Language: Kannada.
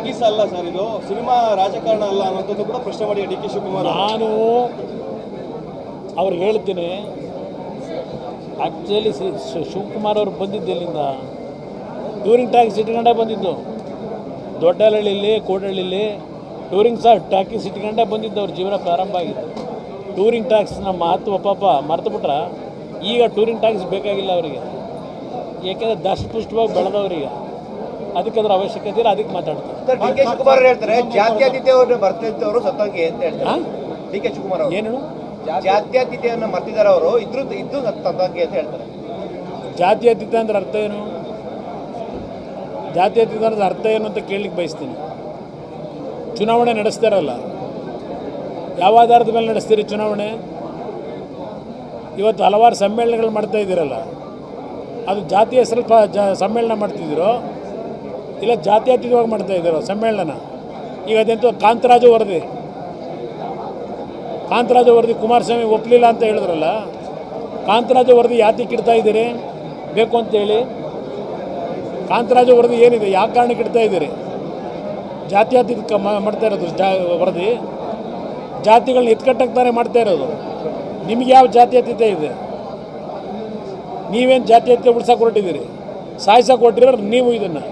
ಟಾಕೀಸ್ ಅಲ್ಲ ಸರ್ ಇದು. ಸಿನಿಮಾ ರಾಜಕಾರಣ ಅಲ್ಲ ಅನ್ನೋದನ್ನು ಕೂಡ ಪ್ರಶ್ನೆ ಮಾಡಿ ಡಿ ಕೆ ಶಿವಕುಮಾರ್. ನಾನು ಅವ್ರಿಗೆ ಹೇಳ್ತೀನಿ. ಆ್ಯಕ್ಚುಲಿ ಶಿವಕುಮಾರ್ ಅವರು ಬಂದಿದ್ದು ಎಲ್ಲಿಂದ? ಟೂರಿಂಗ್ ಟ್ಯಾಕ್ಸ್ ಇಟ್ಕೊಂಡೇ ಬಂದಿದ್ದು. ದೊಡ್ಡಹಳ್ಳಿಲಿ, ಕೋಡಹಳ್ಳಿಲಿ ಟೂರಿಂಗ್ ಸಹ ಟ್ಯಾಕ್ಸ್ ಇಟ್ಕೊಂಡೇ ಬಂದಿದ್ದು ಅವ್ರ ಜೀವನ ಪ್ರಾರಂಭ ಆಗಿತ್ತು ಟೂರಿಂಗ್ ಟ್ಯಾಕ್ಸ್ನ ಮಹತ್ವ ಪಾಪ ಮರ್ತು ಬಿಟ್ರ? ಈಗ ಟೂರಿಂಗ್ ಟ್ಯಾಕ್ಸ್ ಬೇಕಾಗಿಲ್ಲ ಅವರಿಗೆ. ಏಕೆಂದರೆ ದಷ್ಟಪುಷ್ಟವಾಗಿ ಬೆಳೆದವ್ರೀಗ ಅದಕ್ಕೆ ಅದರ ಅವಶ್ಯಕತೆ ಇಲ್ಲ ಅದಕ್ಕೆ ಮಾತಾಡ್ತಾರೆ ಸರ್ ಡಿ ಕೆ ಶಿವಕುಮಾರ್ ಹೇಳ್ತಾರೆ ಜಾತ್ಯತೀತವನ್ನು ಮರ್ತಿದ್ದವರು ಸತ್ತೋಗಿ ಅಂತ ಹೇಳ್ತಾರೆ. ಡಿ ಕೆ ಶಿವಕುಮಾರ್ ಅವರು. ಏನು ಜಾತ್ಯತೀತೆಯನ್ನು ಮರ್ತಿದ್ದಾರೆ ಅವರು ಇದ್ರು ಇದ್ದು ಸತ್ತೋಗಿ ಅಂತ ಹೇಳ್ತಾರೆ. ಜಾತ್ಯತೀತ ಅಂದ್ರೆ ಅರ್ಥ ಏನು? ಜಾತ್ಯತೀತ ಅಂದ್ರೆ ಅರ್ಥ ಏನು ಅಂತ ಕೇಳಲಿಕ್ಕೆ ಬಯಸ್ತೀನಿ. ಚುನಾವಣೆ ನಡೆಸ್ತಾರಲ್ಲ ಯಾವ ಆಧಾರದ ಮೇಲೆ ನಡೆಸ್ತೀರಿ ಚುನಾವಣೆ? ಇವತ್ತು ಹಲವಾರು ಸಮ್ಮೇಳನಗಳು ಮಾಡ್ತಾ ಇದ್ದೀರಲ್ಲ. ಅದು ಜಾತಿಯ ಸ್ವಲ್ಪ ಜ ಸಮ್ಮೇಳನ ಮಾಡ್ತಿದ್ದೀರೋ? ಇಲ್ಲ, ಜಾತ್ಯತೀತವಾಗಿ ಮಾಡ್ತಾ ಇದ್ದಾರೆ ಸಮ್ಮೇಳನ. ಈಗ ಅದೆಂತ ಕಾಂತರಾಜು ವರದಿ. ಕಾಂತರಾಜು ವರದಿ ಕುಮಾರಸ್ವಾಮಿ ಒಪ್ಪಲಿಲ್ಲ ಅಂತ ಹೇಳಿದ್ರಲ್ಲ, ಕಾಂತರಾಜು ವರದಿ ಯಾತಿ ಇಡ್ತಾ ಇದ್ದೀರಿ? ಬೇಕು ಅಂತೇಳಿ ಕಾಂತರಾಜು ವರದಿ ಏನಿದೆ? ಯಾವ ಕಾರಣಕ್ಕೆ ಇಡ್ತಾ ಇದ್ದೀರಿ? ಜಾತ್ಯತೀತ ಮಾಡ್ತಾ ಇರೋದು ಜಾ, ವರದಿ. ಜಾತಿಗಳನ್ನ ಎತ್ಕಟ್ಟಕ್ಕೆ ತಾನೇ ಮಾಡ್ತಾ ಇರೋದು. ನಿಮಗೆ ಯಾವ ಜಾತ್ಯತೀತ ಇದೆ? ನೀವೇನು ಜಾತ್ಯತೀತ ಉಳ್ಸಕ್ಕೆ ಹೊರಟಿದ್ದೀರಿ? ಸಾಯಿಸಕ್ಕೆ ಹೊರಟಿರೋ ನೀವು ಇದನ್ನು.